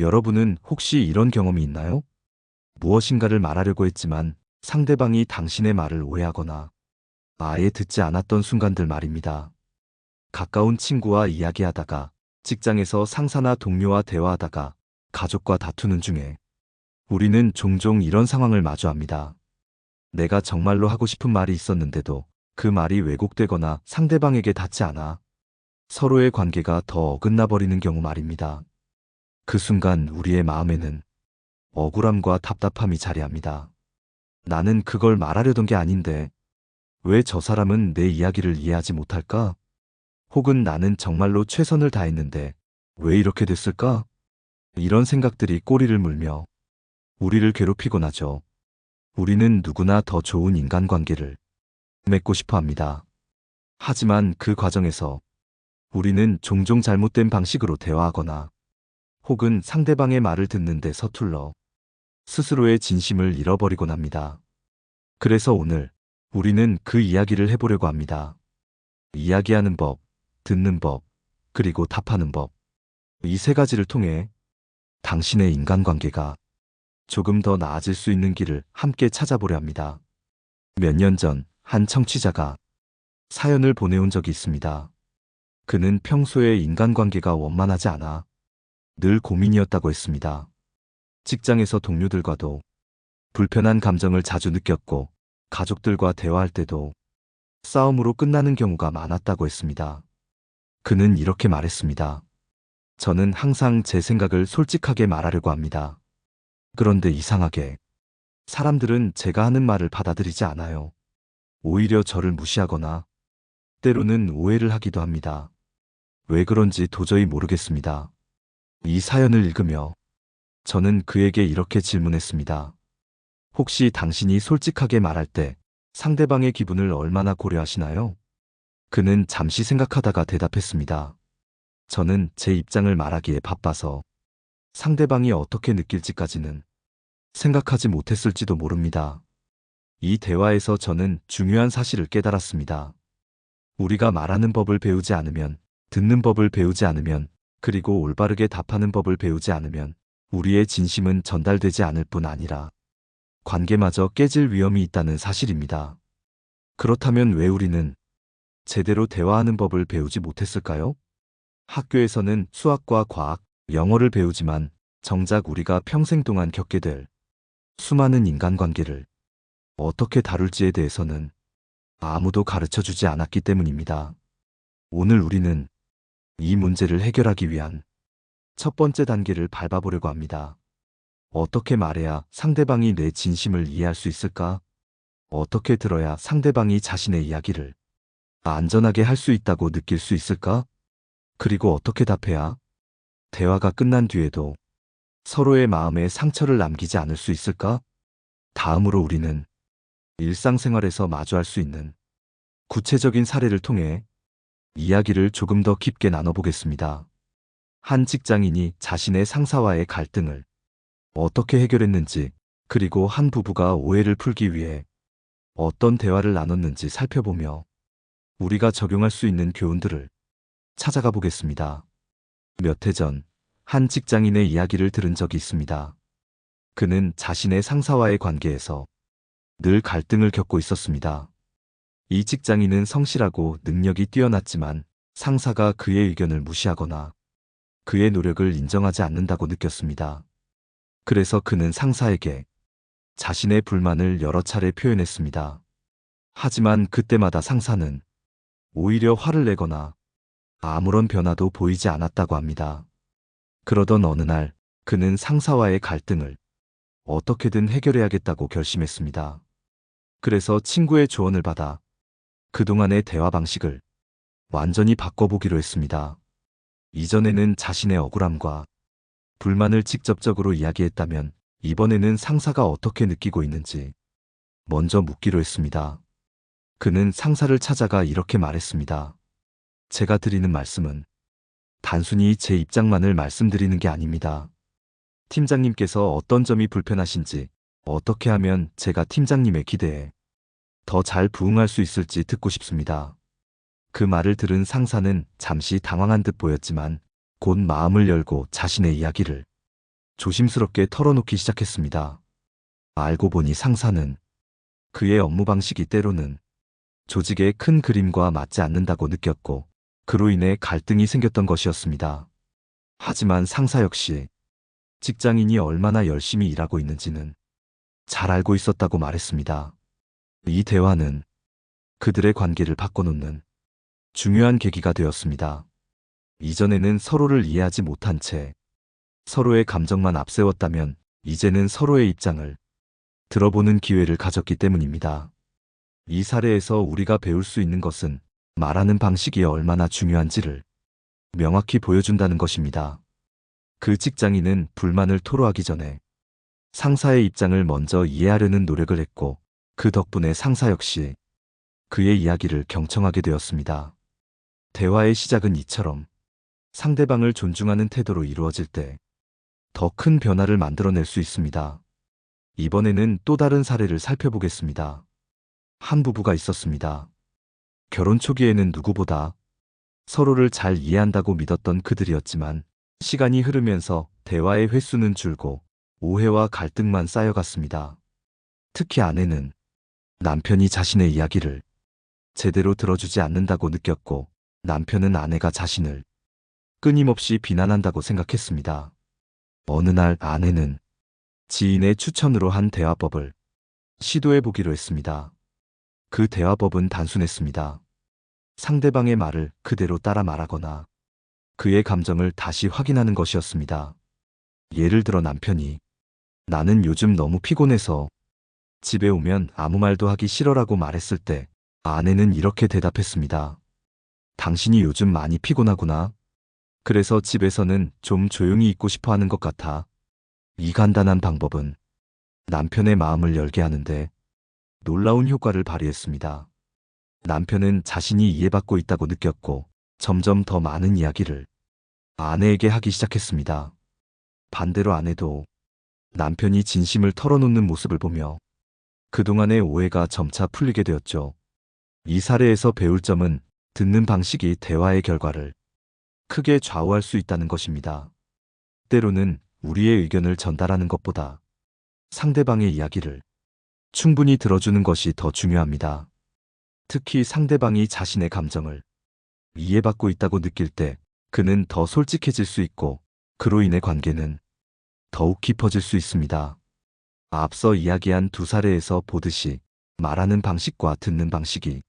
여러분은 혹시 이런 경험이 있나요? 무엇인가를 말하려고 했지만 상대방이 당신의 말을 오해하거나 아예 듣지 않았던 순간들 말입니다. 가까운 친구와 이야기하다가 직장에서 상사나 동료와 대화하다가 가족과 다투는 중에 우리는 종종 이런 상황을 마주합니다. 내가 정말로 하고 싶은 말이 있었는데도 그 말이 왜곡되거나 상대방에게 닿지 않아 서로의 관계가 더 어긋나 버리는 경우 말입니다. 그 순간 우리의 마음에는 억울함과 답답함이 자리합니다. 나는 그걸 말하려던 게 아닌데 왜 저 사람은 내 이야기를 이해하지 못할까? 혹은 나는 정말로 최선을 다했는데 왜 이렇게 됐을까? 이런 생각들이 꼬리를 물며 우리를 괴롭히곤 하죠. 우리는 누구나 더 좋은 인간관계를 맺고 싶어 합니다. 하지만 그 과정에서 우리는 종종 잘못된 방식으로 대화하거나 혹은 상대방의 말을 듣는데 서툴러 스스로의 진심을 잃어버리곤 합니다. 그래서 오늘 우리는 그 이야기를 해보려고 합니다. 이야기하는 법, 듣는 법, 그리고 답하는 법. 이 세 가지를 통해 당신의 인간관계가 조금 더 나아질 수 있는 길을 함께 찾아보려 합니다. 몇 년 전 한 청취자가 사연을 보내온 적이 있습니다. 그는 평소에 인간관계가 원만하지 않아 늘 고민이었다고 했습니다. 직장에서 동료들과도 불편한 감정을 자주 느꼈고 가족들과 대화할 때도 싸움으로 끝나는 경우가 많았다고 했습니다. 그는 이렇게 말했습니다. 저는 항상 제 생각을 솔직하게 말하려고 합니다. 그런데 이상하게 사람들은 제가 하는 말을 받아들이지 않아요. 오히려 저를 무시하거나 때로는 오해를 하기도 합니다. 왜 그런지 도저히 모르겠습니다. 이 사연을 읽으며 저는 그에게 이렇게 질문했습니다. 혹시 당신이 솔직하게 말할 때 상대방의 기분을 얼마나 고려하시나요? 그는 잠시 생각하다가 대답했습니다. 저는 제 입장을 말하기에 바빠서 상대방이 어떻게 느낄지까지는 생각하지 못했을지도 모릅니다. 이 대화에서 저는 중요한 사실을 깨달았습니다. 우리가 말하는 법을 배우지 않으면, 듣는 법을 배우지 않으면, 그리고 올바르게 답하는 법을 배우지 않으면 우리의 진심은 전달되지 않을 뿐 아니라 관계마저 깨질 위험이 있다는 사실입니다. 그렇다면 왜 우리는 제대로 대화하는 법을 배우지 못했을까요? 학교에서는 수학과 과학, 영어를 배우지만 정작 우리가 평생 동안 겪게 될 수많은 인간관계를 어떻게 다룰지에 대해서는 아무도 가르쳐 주지 않았기 때문입니다. 오늘 우리는 이 문제를 해결하기 위한 첫 번째 단계를 밟아보려고 합니다. 어떻게 말해야 상대방이 내 진심을 이해할 수 있을까? 어떻게 들어야 상대방이 자신의 이야기를 안전하게 할 수 있다고 느낄 수 있을까? 그리고 어떻게 답해야 대화가 끝난 뒤에도 서로의 마음에 상처를 남기지 않을 수 있을까? 다음으로 우리는 일상생활에서 마주할 수 있는 구체적인 사례를 통해 이야기를 조금 더 깊게 나눠보겠습니다. 한 직장인이 자신의 상사와의 갈등을 어떻게 해결했는지, 그리고 한 부부가 오해를 풀기 위해 어떤 대화를 나눴는지 살펴보며 우리가 적용할 수 있는 교훈들을 찾아가 보겠습니다. 몇 해 전 한 직장인의 이야기를 들은 적이 있습니다. 그는 자신의 상사와의 관계에서 늘 갈등을 겪고 있었습니다. 이 직장인은 성실하고 능력이 뛰어났지만 상사가 그의 의견을 무시하거나 그의 노력을 인정하지 않는다고 느꼈습니다. 그래서 그는 상사에게 자신의 불만을 여러 차례 표현했습니다. 하지만 그때마다 상사는 오히려 화를 내거나 아무런 변화도 보이지 않았다고 합니다. 그러던 어느 날 그는 상사와의 갈등을 어떻게든 해결해야겠다고 결심했습니다. 그래서 친구의 조언을 받아 그동안의 대화 방식을 완전히 바꿔보기로 했습니다. 이전에는 자신의 억울함과 불만을 직접적으로 이야기했다면 이번에는 상사가 어떻게 느끼고 있는지 먼저 묻기로 했습니다. 그는 상사를 찾아가 이렇게 말했습니다. 제가 드리는 말씀은 단순히 제 입장만을 말씀드리는 게 아닙니다. 팀장님께서 어떤 점이 불편하신지 어떻게 하면 제가 팀장님의 기대에 더 잘 부응할 수 있을지 듣고 싶습니다. 그 말을 들은 상사는 잠시 당황한 듯 보였지만 곧 마음을 열고 자신의 이야기를 조심스럽게 털어놓기 시작했습니다. 알고 보니 상사는 그의 업무 방식이 때로는 조직의 큰 그림과 맞지 않는다고 느꼈고 그로 인해 갈등이 생겼던 것이었습니다. 하지만 상사 역시 직장인이 얼마나 열심히 일하고 있는지는 잘 알고 있었다고 말했습니다. 이 대화는 그들의 관계를 바꿔놓는 중요한 계기가 되었습니다. 이전에는 서로를 이해하지 못한 채 서로의 감정만 앞세웠다면 이제는 서로의 입장을 들어보는 기회를 가졌기 때문입니다. 이 사례에서 우리가 배울 수 있는 것은 말하는 방식이 얼마나 중요한지를 명확히 보여준다는 것입니다. 그 직장인은 불만을 토로하기 전에 상사의 입장을 먼저 이해하려는 노력을 했고 그 덕분에 상사 역시 그의 이야기를 경청하게 되었습니다. 대화의 시작은 이처럼 상대방을 존중하는 태도로 이루어질 때 더 큰 변화를 만들어낼 수 있습니다. 이번에는 또 다른 사례를 살펴보겠습니다. 한 부부가 있었습니다. 결혼 초기에는 누구보다 서로를 잘 이해한다고 믿었던 그들이었지만 시간이 흐르면서 대화의 횟수는 줄고 오해와 갈등만 쌓여갔습니다. 특히 아내는 남편이 자신의 이야기를 제대로 들어주지 않는다고 느꼈고 남편은 아내가 자신을 끊임없이 비난한다고 생각했습니다. 어느 날 아내는 지인의 추천으로 한 대화법을 시도해 보기로 했습니다. 그 대화법은 단순했습니다. 상대방의 말을 그대로 따라 말하거나 그의 감정을 다시 확인하는 것이었습니다. 예를 들어 남편이 나는 요즘 너무 피곤해서 집에 오면 아무 말도 하기 싫어라고 말했을 때 아내는 이렇게 대답했습니다. 당신이 요즘 많이 피곤하구나. 그래서 집에서는 좀 조용히 있고 싶어 하는 것 같아. 이 간단한 방법은 남편의 마음을 열게 하는데 놀라운 효과를 발휘했습니다. 남편은 자신이 이해받고 있다고 느꼈고 점점 더 많은 이야기를 아내에게 하기 시작했습니다. 반대로 아내도 남편이 진심을 털어놓는 모습을 보며 그동안의 오해가 점차 풀리게 되었죠. 이 사례에서 배울 점은 듣는 방식이 대화의 결과를 크게 좌우할 수 있다는 것입니다. 때로는 우리의 의견을 전달하는 것보다 상대방의 이야기를 충분히 들어주는 것이 더 중요합니다. 특히 상대방이 자신의 감정을 이해받고 있다고 느낄 때 그는 더 솔직해질 수 있고 그로 인해 관계는 더욱 깊어질 수 있습니다. 앞서 이야기한 두 사례에서 보듯이 말하는 방식과 듣는 방식이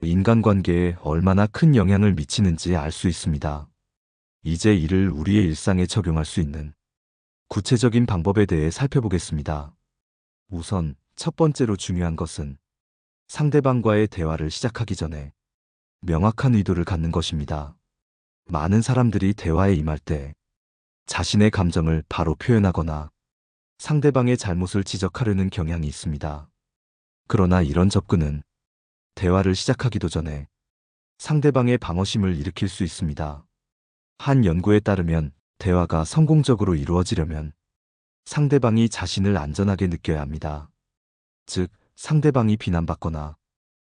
인간관계에 얼마나 큰 영향을 미치는지 알 수 있습니다. 이제 이를 우리의 일상에 적용할 수 있는 구체적인 방법에 대해 살펴보겠습니다. 우선 첫 번째로 중요한 것은 상대방과의 대화를 시작하기 전에 명확한 의도를 갖는 것입니다. 많은 사람들이 대화에 임할 때 자신의 감정을 바로 표현하거나 상대방의 잘못을 지적하려는 경향이 있습니다. 그러나 이런 접근은 대화를 시작하기도 전에 상대방의 방어심을 일으킬 수 있습니다. 한 연구에 따르면 대화가 성공적으로 이루어지려면 상대방이 자신을 안전하게 느껴야 합니다. 즉, 상대방이 비난받거나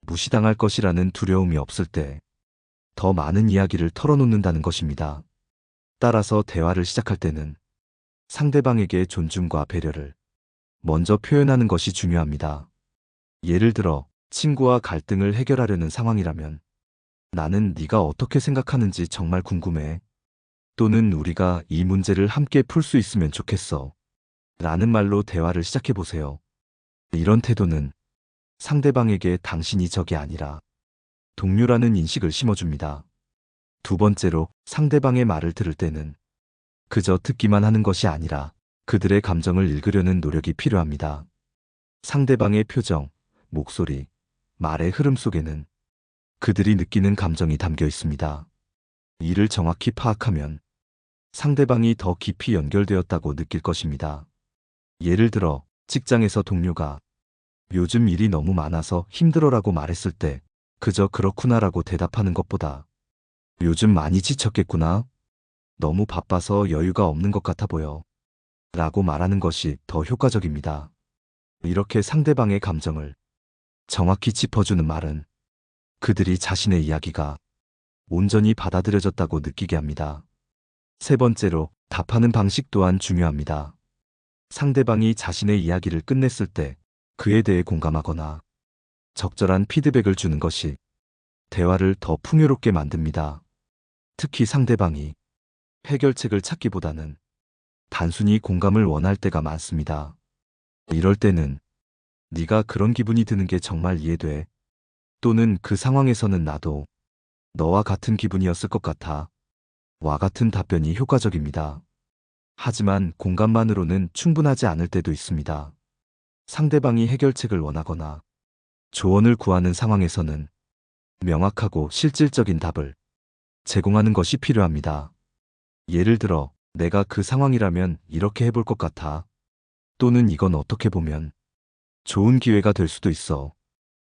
무시당할 것이라는 두려움이 없을 때 더 많은 이야기를 털어놓는다는 것입니다. 따라서 대화를 시작할 때는 상대방에게 존중과 배려를 먼저 표현하는 것이 중요합니다. 예를 들어 친구와 갈등을 해결하려는 상황이라면 나는 네가 어떻게 생각하는지 정말 궁금해. 또는 우리가 이 문제를 함께 풀 수 있으면 좋겠어. 라는 말로 대화를 시작해 보세요. 이런 태도는 상대방에게 당신이 적이 아니라 동료라는 인식을 심어줍니다. 두 번째로 상대방의 말을 들을 때는 그저 듣기만 하는 것이 아니라 그들의 감정을 읽으려는 노력이 필요합니다. 상대방의 표정, 목소리, 말의 흐름 속에는 그들이 느끼는 감정이 담겨 있습니다. 이를 정확히 파악하면 상대방이 더 깊이 연결되었다고 느낄 것입니다. 예를 들어 직장에서 동료가 요즘 일이 너무 많아서 힘들어라고 말했을 때 그저 그렇구나라고 대답하는 것보다 요즘 많이 지쳤겠구나. 너무 바빠서 여유가 없는 것 같아 보여. 라고 말하는 것이 더 효과적입니다. 이렇게 상대방의 감정을 정확히 짚어주는 말은 그들이 자신의 이야기가 온전히 받아들여졌다고 느끼게 합니다. 세 번째로 답하는 방식 또한 중요합니다. 상대방이 자신의 이야기를 끝냈을 때 그에 대해 공감하거나 적절한 피드백을 주는 것이 대화를 더 풍요롭게 만듭니다. 특히 상대방이 해결책을 찾기보다는 단순히 공감을 원할 때가 많습니다. 이럴 때는 네가 그런 기분이 드는 게 정말 이해돼. 또는 그 상황에서는 나도 너와 같은 기분이었을 것 같아. 와 같은 답변이 효과적입니다. 하지만 공감만으로는 충분하지 않을 때도 있습니다. 상대방이 해결책을 원하거나 조언을 구하는 상황에서는 명확하고 실질적인 답을 제공하는 것이 필요합니다. 예를 들어, 내가 그 상황이라면 이렇게 해볼 것 같아. 또는 이건 어떻게 보면 좋은 기회가 될 수도 있어.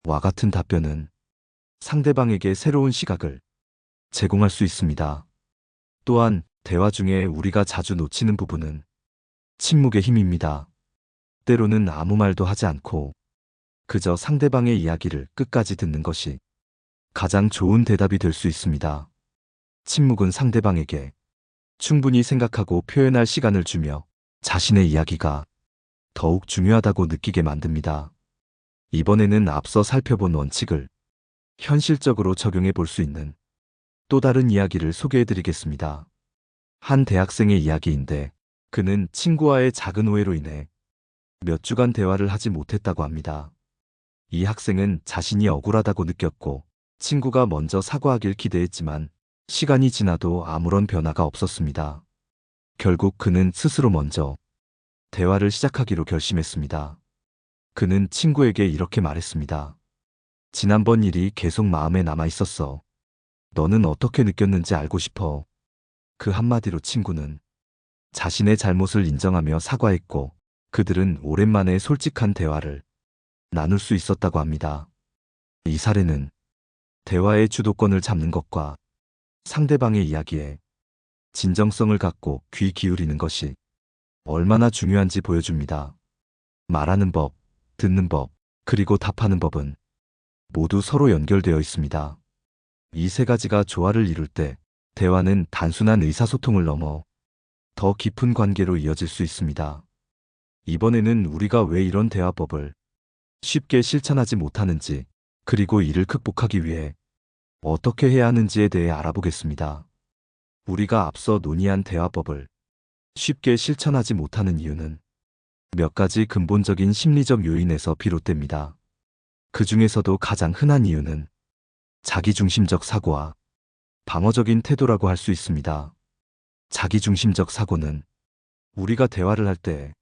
와 같은 답변은 상대방에게 새로운 시각을 제공할 수 있습니다. 또한 대화 중에 우리가 자주 놓치는 부분은 침묵의 힘입니다. 때로는 아무 말도 하지 않고 그저 상대방의 이야기를 끝까지 듣는 것이 가장 좋은 대답이 될 수 있습니다. 침묵은 상대방에게 충분히 생각하고 표현할 시간을 주며 자신의 이야기가 더욱 중요하다고 느끼게 만듭니다. 이번에는 앞서 살펴본 원칙을 현실적으로 적용해 볼 수 있는 또 다른 이야기를 소개해 드리겠습니다. 한 대학생의 이야기인데 그는 친구와의 작은 오해로 인해 몇 주간 대화를 하지 못했다고 합니다. 이 학생은 자신이 억울하다고 느꼈고 친구가 먼저 사과하길 기대했지만 시간이 지나도 아무런 변화가 없었습니다. 결국 그는 스스로 먼저 대화를 시작하기로 결심했습니다. 그는 친구에게 이렇게 말했습니다. 지난번 일이 계속 마음에 남아 있었어. 너는 어떻게 느꼈는지 알고 싶어. 그 한마디로 친구는 자신의 잘못을 인정하며 사과했고 그들은 오랜만에 솔직한 대화를 나눌 수 있었다고 합니다. 이 사례는 대화의 주도권을 잡는 것과 상대방의 이야기에 진정성을 갖고 귀 기울이는 것이 얼마나 중요한지 보여줍니다. 말하는 법, 듣는 법, 그리고 답하는 법은 모두 서로 연결되어 있습니다. 이 세 가지가 조화를 이룰 때 대화는 단순한 의사소통을 넘어 더 깊은 관계로 이어질 수 있습니다. 이번에는 우리가 왜 이런 대화법을 쉽게 실천하지 못하는지, 그리고 이를 극복하기 위해 어떻게 해야 하는지에 대해 알아보겠습니다. 우리가 앞서 논의한 대화법을 쉽게 실천하지 못하는 이유는 몇 가지 근본적인 심리적 요인에서 비롯됩니다. 그 중에서도 가장 흔한 이유는 자기중심적 사고와 방어적인 태도라고 할 수 있습니다. 자기중심적 사고는 우리가 대화를 할 때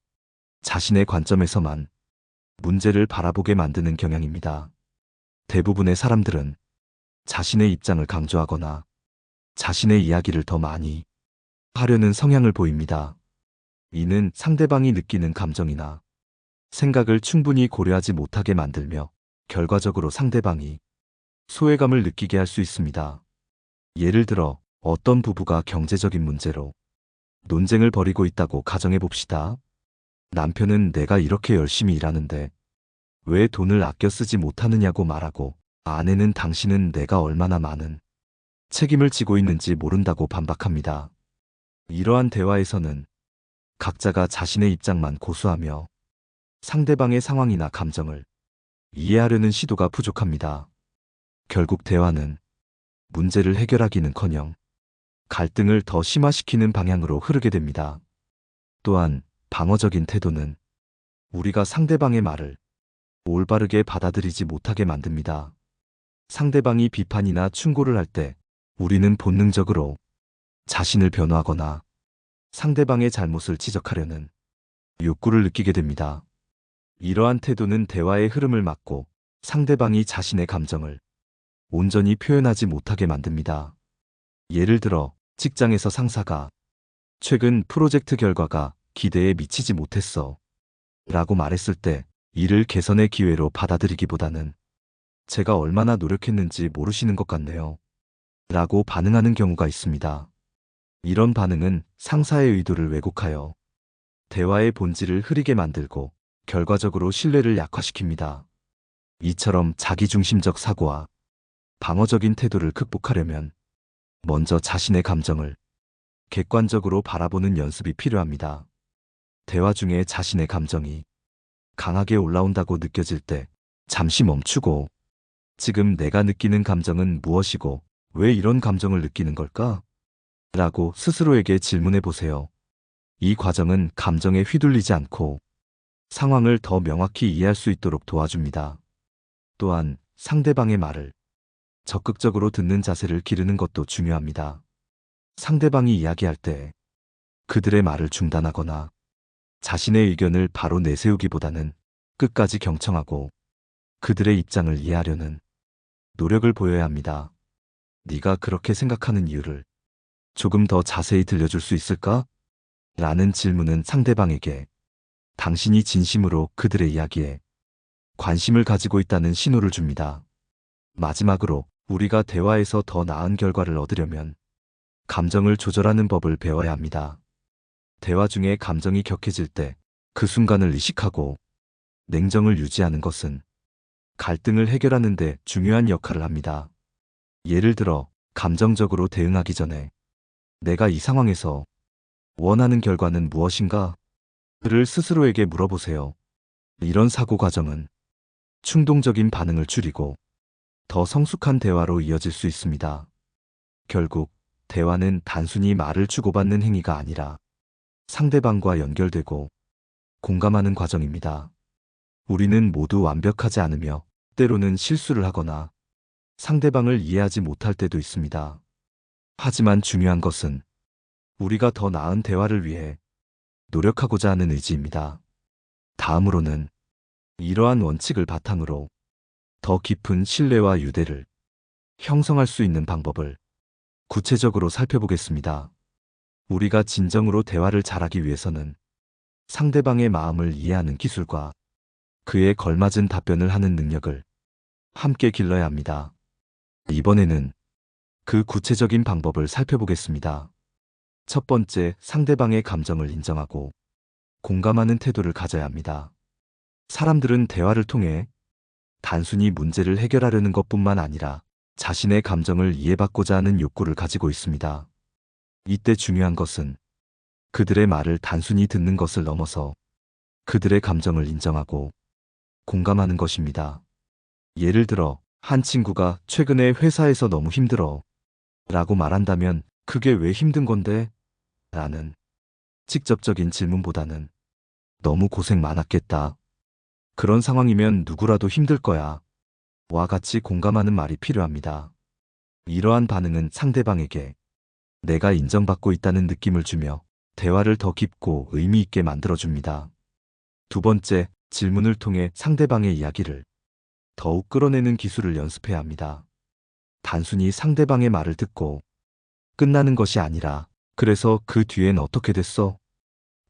자신의 관점에서만 문제를 바라보게 만드는 경향입니다. 대부분의 사람들은 자신의 입장을 강조하거나 자신의 이야기를 더 많이 하려는 성향을 보입니다. 이는 상대방이 느끼는 감정이나 생각을 충분히 고려하지 못하게 만들며 결과적으로 상대방이 소외감을 느끼게 할 수 있습니다. 예를 들어 어떤 부부가 경제적인 문제로 논쟁을 벌이고 있다고 가정해 봅시다. 남편은 내가 이렇게 열심히 일하는데 왜 돈을 아껴 쓰지 못하느냐고 말하고 아내는 당신은 내가 얼마나 많은 책임을 지고 있는지 모른다고 반박합니다. 이러한 대화에서는 각자가 자신의 입장만 고수하며 상대방의 상황이나 감정을 이해하려는 시도가 부족합니다. 결국 대화는 문제를 해결하기는커녕 갈등을 더 심화시키는 방향으로 흐르게 됩니다. 또한 방어적인 태도는 우리가 상대방의 말을 올바르게 받아들이지 못하게 만듭니다. 상대방이 비판이나 충고를 할 때 우리는 본능적으로 자신을 변호하거나 상대방의 잘못을 지적하려는 욕구를 느끼게 됩니다. 이러한 태도는 대화의 흐름을 막고 상대방이 자신의 감정을 온전히 표현하지 못하게 만듭니다. 예를 들어 직장에서 상사가 최근 프로젝트 결과가 기대에 미치지 못했어. 라고 말했을 때 이를 개선의 기회로 받아들이기보다는 제가 얼마나 노력했는지 모르시는 것 같네요. 라고 반응하는 경우가 있습니다. 이런 반응은 상사의 의도를 왜곡하여 대화의 본질을 흐리게 만들고 결과적으로 신뢰를 약화시킵니다. 이처럼 자기중심적 사고와 방어적인 태도를 극복하려면 먼저 자신의 감정을 객관적으로 바라보는 연습이 필요합니다. 대화 중에 자신의 감정이 강하게 올라온다고 느껴질 때 잠시 멈추고 지금 내가 느끼는 감정은 무엇이고 왜 이런 감정을 느끼는 걸까? 라고 스스로에게 질문해 보세요. 이 과정은 감정에 휘둘리지 않고 상황을 더 명확히 이해할 수 있도록 도와줍니다. 또한 상대방의 말을 적극적으로 듣는 자세를 기르는 것도 중요합니다. 상대방이 이야기할 때 그들의 말을 중단하거나 자신의 의견을 바로 내세우기보다는 끝까지 경청하고 그들의 입장을 이해하려는 노력을 보여야 합니다. 네가 그렇게 생각하는 이유를 조금 더 자세히 들려줄 수 있을까? 라는 질문은 상대방에게 당신이 진심으로 그들의 이야기에 관심을 가지고 있다는 신호를 줍니다. 마지막으로 우리가 대화에서 더 나은 결과를 얻으려면 감정을 조절하는 법을 배워야 합니다. 대화 중에 감정이 격해질 때 그 순간을 의식하고 냉정을 유지하는 것은 갈등을 해결하는 데 중요한 역할을 합니다. 예를 들어 감정적으로 대응하기 전에 내가 이 상황에서 원하는 결과는 무엇인가? 를 스스로에게 물어보세요. 이런 사고 과정은 충동적인 반응을 줄이고 더 성숙한 대화로 이어질 수 있습니다. 결국 대화는 단순히 말을 주고받는 행위가 아니라 상대방과 연결되고 공감하는 과정입니다. 우리는 모두 완벽하지 않으며 때로는 실수를 하거나 상대방을 이해하지 못할 때도 있습니다. 하지만 중요한 것은 우리가 더 나은 대화를 위해 노력하고자 하는 의지입니다. 다음으로는 이러한 원칙을 바탕으로 더 깊은 신뢰와 유대를 형성할 수 있는 방법을 구체적으로 살펴보겠습니다. 우리가 진정으로 대화를 잘하기 위해서는 상대방의 마음을 이해하는 기술과 그에 걸맞은 답변을 하는 능력을 함께 길러야 합니다. 이번에는 그 구체적인 방법을 살펴보겠습니다. 첫 번째, 상대방의 감정을 인정하고 공감하는 태도를 가져야 합니다. 사람들은 대화를 통해 단순히 문제를 해결하려는 것뿐만 아니라 자신의 감정을 이해받고자 하는 욕구를 가지고 있습니다. 이때 중요한 것은 그들의 말을 단순히 듣는 것을 넘어서 그들의 감정을 인정하고 공감하는 것입니다. 예를 들어, 한 친구가 최근에 회사에서 너무 힘들어 라고 말한다면 그게 왜 힘든 건데? 라는 직접적인 질문보다는 너무 고생 많았겠다. 그런 상황이면 누구라도 힘들 거야. 와 같이 공감하는 말이 필요합니다. 이러한 반응은 상대방에게 내가 인정받고 있다는 느낌을 주며 대화를 더 깊고 의미 있게 만들어줍니다. 두 번째, 질문을 통해 상대방의 이야기를 더욱 끌어내는 기술을 연습해야 합니다. 단순히 상대방의 말을 듣고 끝나는 것이 아니라 그래서 그 뒤엔 어떻게 됐어?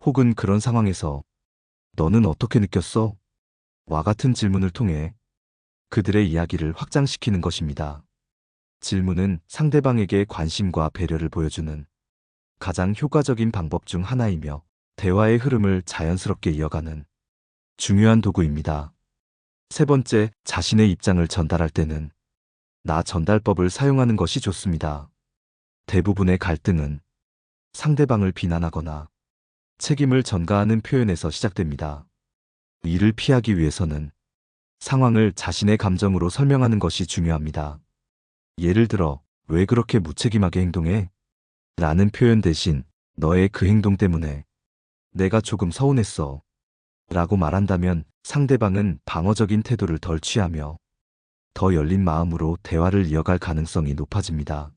혹은 그런 상황에서 너는 어떻게 느꼈어? 와 같은 질문을 통해 그들의 이야기를 확장시키는 것입니다. 질문은 상대방에게 관심과 배려를 보여주는 가장 효과적인 방법 중 하나이며 대화의 흐름을 자연스럽게 이어가는 중요한 도구입니다. 세 번째, 자신의 입장을 전달할 때는 나 전달법을 사용하는 것이 좋습니다. 대부분의 갈등은 상대방을 비난하거나 책임을 전가하는 표현에서 시작됩니다. 이를 피하기 위해서는 상황을 자신의 감정으로 설명하는 것이 중요합니다. 예를 들어, 왜 그렇게 무책임하게 행동해? 라는 표현 대신 너의 그 행동 때문에 내가 조금 서운했어. 라고 말한다면 상대방은 방어적인 태도를 덜 취하며 더 열린 마음으로 대화를 이어갈 가능성이 높아집니다.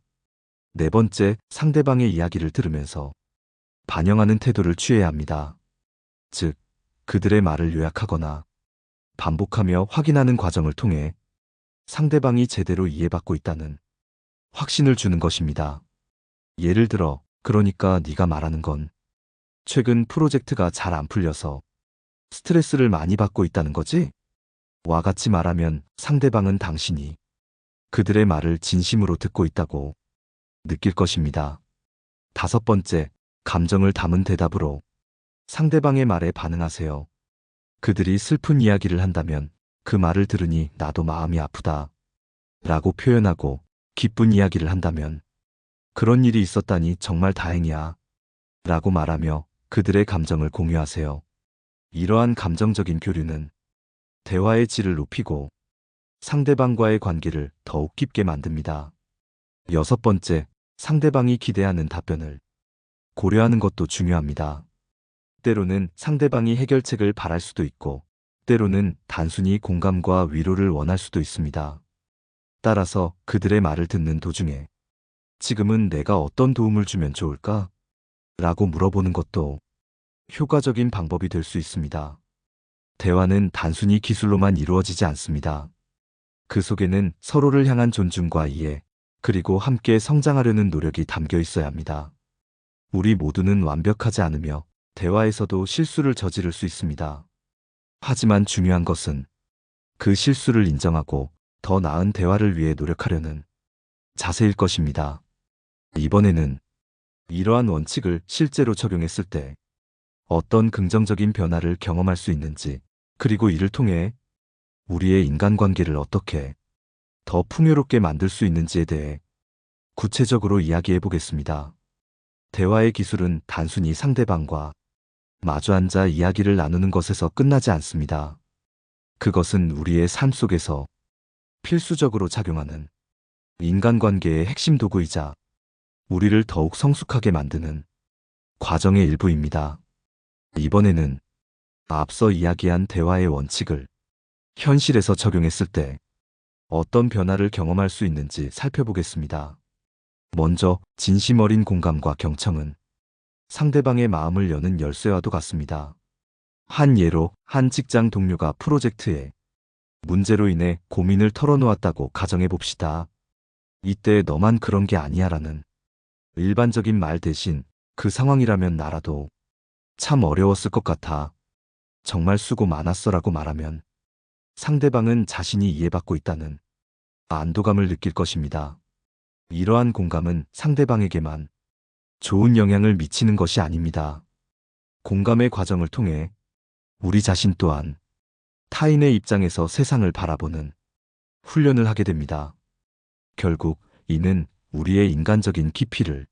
네 번째, 상대방의 이야기를 들으면서 반영하는 태도를 취해야 합니다. 즉, 그들의 말을 요약하거나 반복하며 확인하는 과정을 통해 상대방이 제대로 이해받고 있다는 확신을 주는 것입니다. 예를 들어, 그러니까 네가 말하는 건 최근 프로젝트가 잘 안 풀려서 스트레스를 많이 받고 있다는 거지? 와 같이 말하면 상대방은 당신이 그들의 말을 진심으로 듣고 있다고 느낄 것입니다. 다섯 번째, 감정을 담은 대답으로 상대방의 말에 반응하세요. 그들이 슬픈 이야기를 한다면 그 말을 들으니 나도 마음이 아프다. 라고 표현하고 기쁜 이야기를 한다면 그런 일이 있었다니 정말 다행이야. 라고 말하며 그들의 감정을 공유하세요. 이러한 감정적인 교류는 대화의 질을 높이고 상대방과의 관계를 더욱 깊게 만듭니다. 여섯 번째, 상대방이 기대하는 답변을 고려하는 것도 중요합니다. 때로는 상대방이 해결책을 바랄 수도 있고, 때로는 단순히 공감과 위로를 원할 수도 있습니다. 따라서 그들의 말을 듣는 도중에 지금은 내가 어떤 도움을 주면 좋을까? 라고 물어보는 것도 효과적인 방법이 될 수 있습니다. 대화는 단순히 기술로만 이루어지지 않습니다. 그 속에는 서로를 향한 존중과 이해, 그리고 함께 성장하려는 노력이 담겨 있어야 합니다. 우리 모두는 완벽하지 않으며 대화에서도 실수를 저지를 수 있습니다. 하지만 중요한 것은 그 실수를 인정하고 더 나은 대화를 위해 노력하려는 자세일 것입니다. 이번에는 이러한 원칙을 실제로 적용했을 때 어떤 긍정적인 변화를 경험할 수 있는지, 그리고 이를 통해 우리의 인간관계를 어떻게 더 풍요롭게 만들 수 있는지에 대해 구체적으로 이야기해 보겠습니다. 대화의 기술은 단순히 상대방과 마주 앉아 이야기를 나누는 것에서 끝나지 않습니다. 그것은 우리의 삶 속에서 필수적으로 작용하는 인간관계의 핵심 도구이자 우리를 더욱 성숙하게 만드는 과정의 일부입니다. 이번에는 앞서 이야기한 대화의 원칙을 현실에서 적용했을 때 어떤 변화를 경험할 수 있는지 살펴보겠습니다. 먼저 진심 어린 공감과 경청은 상대방의 마음을 여는 열쇠와도 같습니다. 한 예로 한 직장 동료가 프로젝트에 문제로 인해 고민을 털어놓았다고 가정해 봅시다. 이때 너만 그런 게 아니야 라는 일반적인 말 대신 그 상황이라면 나라도 참 어려웠을 것 같아. 정말 수고 많았어 라고 말하면 상대방은 자신이 이해받고 있다는 안도감을 느낄 것입니다. 이러한 공감은 상대방에게만 좋은 영향을 미치는 것이 아닙니다. 공감의 과정을 통해 우리 자신 또한 타인의 입장에서 세상을 바라보는 훈련을 하게 됩니다. 결국 이는 우리의 인간적인 깊이를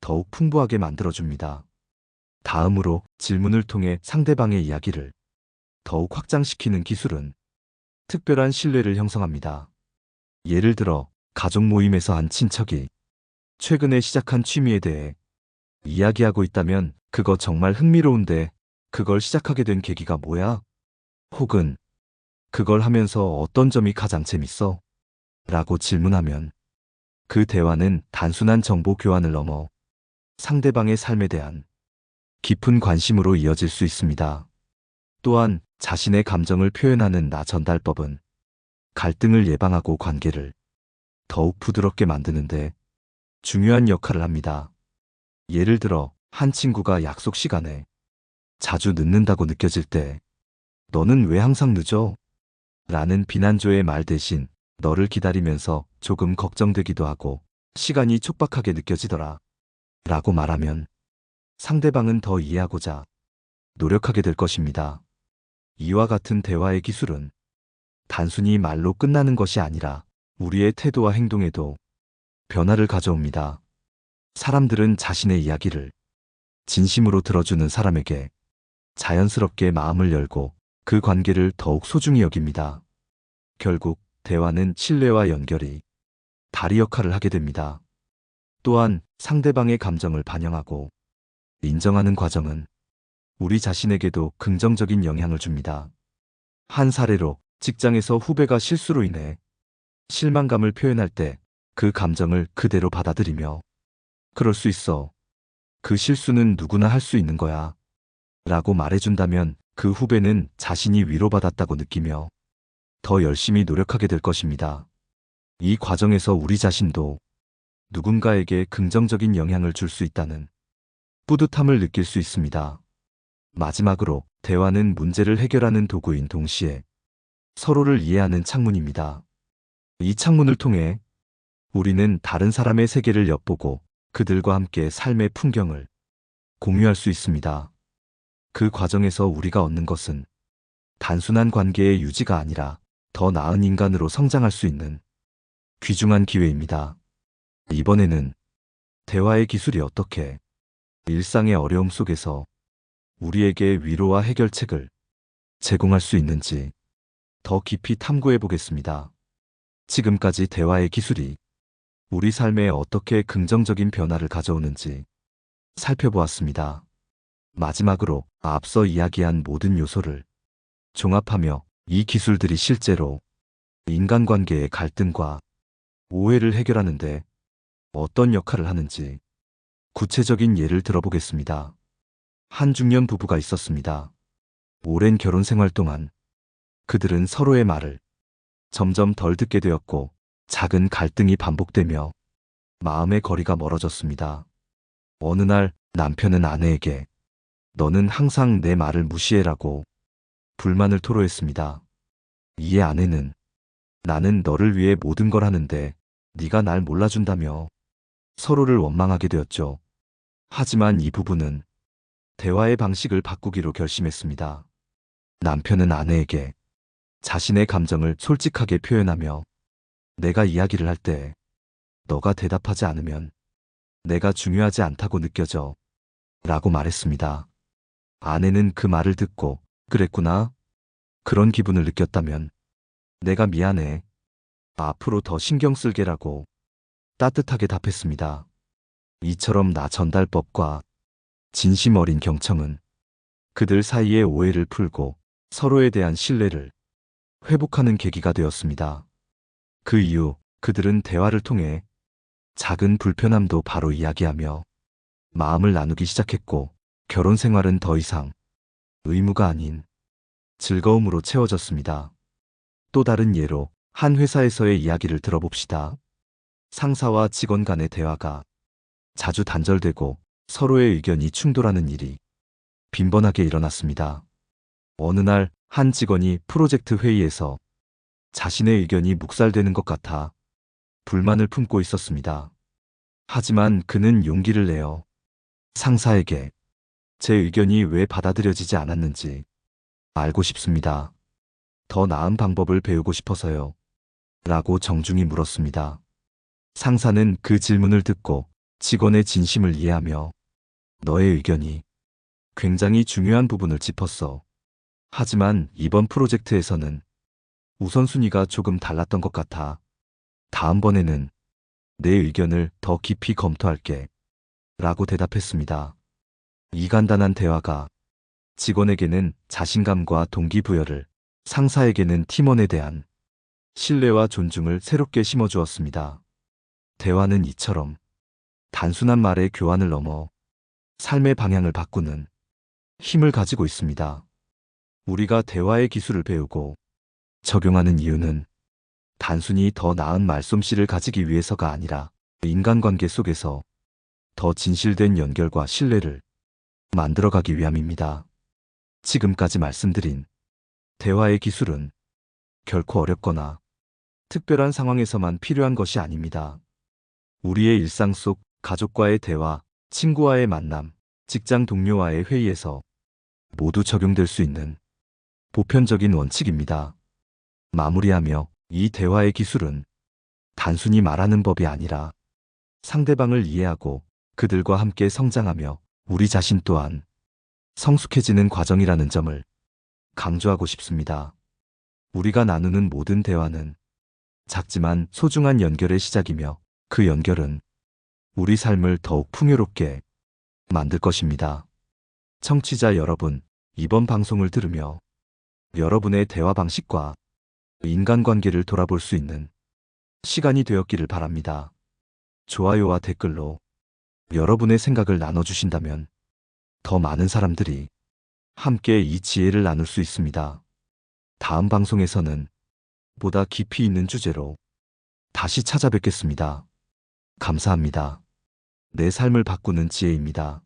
더욱 풍부하게 만들어줍니다. 다음으로 질문을 통해 상대방의 이야기를 더욱 확장시키는 기술은 특별한 신뢰를 형성합니다. 예를 들어 가족 모임에서 한 친척이 최근에 시작한 취미에 대해 이야기하고 있다면 그거 정말 흥미로운데 그걸 시작하게 된 계기가 뭐야? 혹은 그걸 하면서 어떤 점이 가장 재밌어? 라고 질문하면 그 대화는 단순한 정보 교환을 넘어 상대방의 삶에 대한 깊은 관심으로 이어질 수 있습니다. 또한 자신의 감정을 표현하는 나 전달법은 갈등을 예방하고 관계를 더욱 부드럽게 만드는데 중요한 역할을 합니다. 예를 들어 한 친구가 약속 시간에 자주 늦는다고 느껴질 때 너는 왜 항상 늦어? 라는 비난조의 말 대신 너를 기다리면서 조금 걱정되기도 하고 시간이 촉박하게 느껴지더라. 라고 말하면 상대방은 더 이해하고자 노력하게 될 것입니다. 이와 같은 대화의 기술은 단순히 말로 끝나는 것이 아니라 우리의 태도와 행동에도 변화를 가져옵니다. 사람들은 자신의 이야기를 진심으로 들어주는 사람에게 자연스럽게 마음을 열고 그 관계를 더욱 소중히 여깁니다. 결국 대화는 신뢰와 연결이 다리 역할을 하게 됩니다. 또한 상대방의 감정을 반영하고 인정하는 과정은 우리 자신에게도 긍정적인 영향을 줍니다. 한 사례로 직장에서 후배가 실수로 인해 실망감을 표현할 때 그 감정을 그대로 받아들이며 그럴 수 있어. 그 실수는 누구나 할 수 있는 거야. 라고 말해준다면 그 후배는 자신이 위로받았다고 느끼며 더 열심히 노력하게 될 것입니다. 이 과정에서 우리 자신도 누군가에게 긍정적인 영향을 줄 수 있다는 뿌듯함을 느낄 수 있습니다. 마지막으로 대화는 문제를 해결하는 도구인 동시에 서로를 이해하는 창문입니다. 이 창문을 통해 우리는 다른 사람의 세계를 엿보고 그들과 함께 삶의 풍경을 공유할 수 있습니다. 그 과정에서 우리가 얻는 것은 단순한 관계의 유지가 아니라 더 나은 인간으로 성장할 수 있는 귀중한 기회입니다. 이번에는 대화의 기술이 어떻게 일상의 어려움 속에서 우리에게 위로와 해결책을 제공할 수 있는지 더 깊이 탐구해 보겠습니다. 지금까지 대화의 기술이 우리 삶에 어떻게 긍정적인 변화를 가져오는지 살펴보았습니다. 마지막으로 앞서 이야기한 모든 요소를 종합하며 이 기술들이 실제로 인간관계의 갈등과 오해를 해결하는데 어떤 역할을 하는지 구체적인 예를 들어보겠습니다. 한 중년 부부가 있었습니다. 오랜 결혼 생활 동안 그들은 서로의 말을 점점 덜 듣게 되었고 작은 갈등이 반복되며 마음의 거리가 멀어졌습니다. 어느 날 남편은 아내에게 너는 항상 내 말을 무시해라고 불만을 토로했습니다. 이에 아내는 나는 너를 위해 모든 걸 하는데 네가 날 몰라준다며 서로를 원망하게 되었죠. 하지만 이 부부는 대화의 방식을 바꾸기로 결심했습니다. 남편은 아내에게 자신의 감정을 솔직하게 표현하며 내가 이야기를 할 때 너가 대답하지 않으면 내가 중요하지 않다고 느껴져 라고 말했습니다. 아내는 그 말을 듣고 그랬구나. 그런 기분을 느꼈다면 내가 미안해. 앞으로 더 신경 쓸게라고 따뜻하게 답했습니다. 이처럼 나 전달법과 진심 어린 경청은 그들 사이의 오해를 풀고 서로에 대한 신뢰를 회복하는 계기가 되었습니다. 그 이후 그들은 대화를 통해 작은 불편함도 바로 이야기하며 마음을 나누기 시작했고 결혼 생활은 더 이상 의무가 아닌 즐거움으로 채워졌습니다. 또 다른 예로 한 회사에서의 이야기를 들어봅시다. 상사와 직원 간의 대화가 자주 단절되고 서로의 의견이 충돌하는 일이 빈번하게 일어났습니다. 어느 날 한 직원이 프로젝트 회의에서 자신의 의견이 묵살되는 것 같아 불만을 품고 있었습니다. 하지만 그는 용기를 내어 상사에게 제 의견이 왜 받아들여지지 않았는지 알고 싶습니다. 더 나은 방법을 배우고 싶어서요. 라고 정중히 물었습니다. 상사는 그 질문을 듣고 직원의 진심을 이해하며 너의 의견이 굉장히 중요한 부분을 짚었어. 하지만 이번 프로젝트에서는 우선순위가 조금 달랐던 것 같아. 다음번에는 내 의견을 더 깊이 검토할게. 라고 대답했습니다. 이 간단한 대화가 직원에게는 자신감과 동기부여를, 상사에게는 팀원에 대한 신뢰와 존중을 새롭게 심어주었습니다. 대화는 이처럼 단순한 말의 교환을 넘어 삶의 방향을 바꾸는 힘을 가지고 있습니다. 우리가 대화의 기술을 배우고 적용하는 이유는 단순히 더 나은 말솜씨를 가지기 위해서가 아니라 인간관계 속에서 더 진실된 연결과 신뢰를 만들어가기 위함입니다. 지금까지 말씀드린 대화의 기술은 결코 어렵거나 특별한 상황에서만 필요한 것이 아닙니다. 우리의 일상 속 가족과의 대화, 친구와의 만남, 직장 동료와의 회의에서 모두 적용될 수 있는 보편적인 원칙입니다. 마무리하며 이 대화의 기술은 단순히 말하는 법이 아니라 상대방을 이해하고 그들과 함께 성장하며 우리 자신 또한 성숙해지는 과정이라는 점을 강조하고 싶습니다. 우리가 나누는 모든 대화는 작지만 소중한 연결의 시작이며 그 연결은 우리 삶을 더욱 풍요롭게 만들 것입니다. 청취자 여러분, 이번 방송을 들으며 여러분의 대화 방식과 인간관계를 돌아볼 수 있는 시간이 되었기를 바랍니다. 좋아요와 댓글로 여러분의 생각을 나눠주신다면 더 많은 사람들이 함께 이 지혜를 나눌 수 있습니다. 다음 방송에서는 보다 깊이 있는 주제로 다시 찾아뵙겠습니다. 감사합니다. 내 삶을 바꾸는 지혜입니다.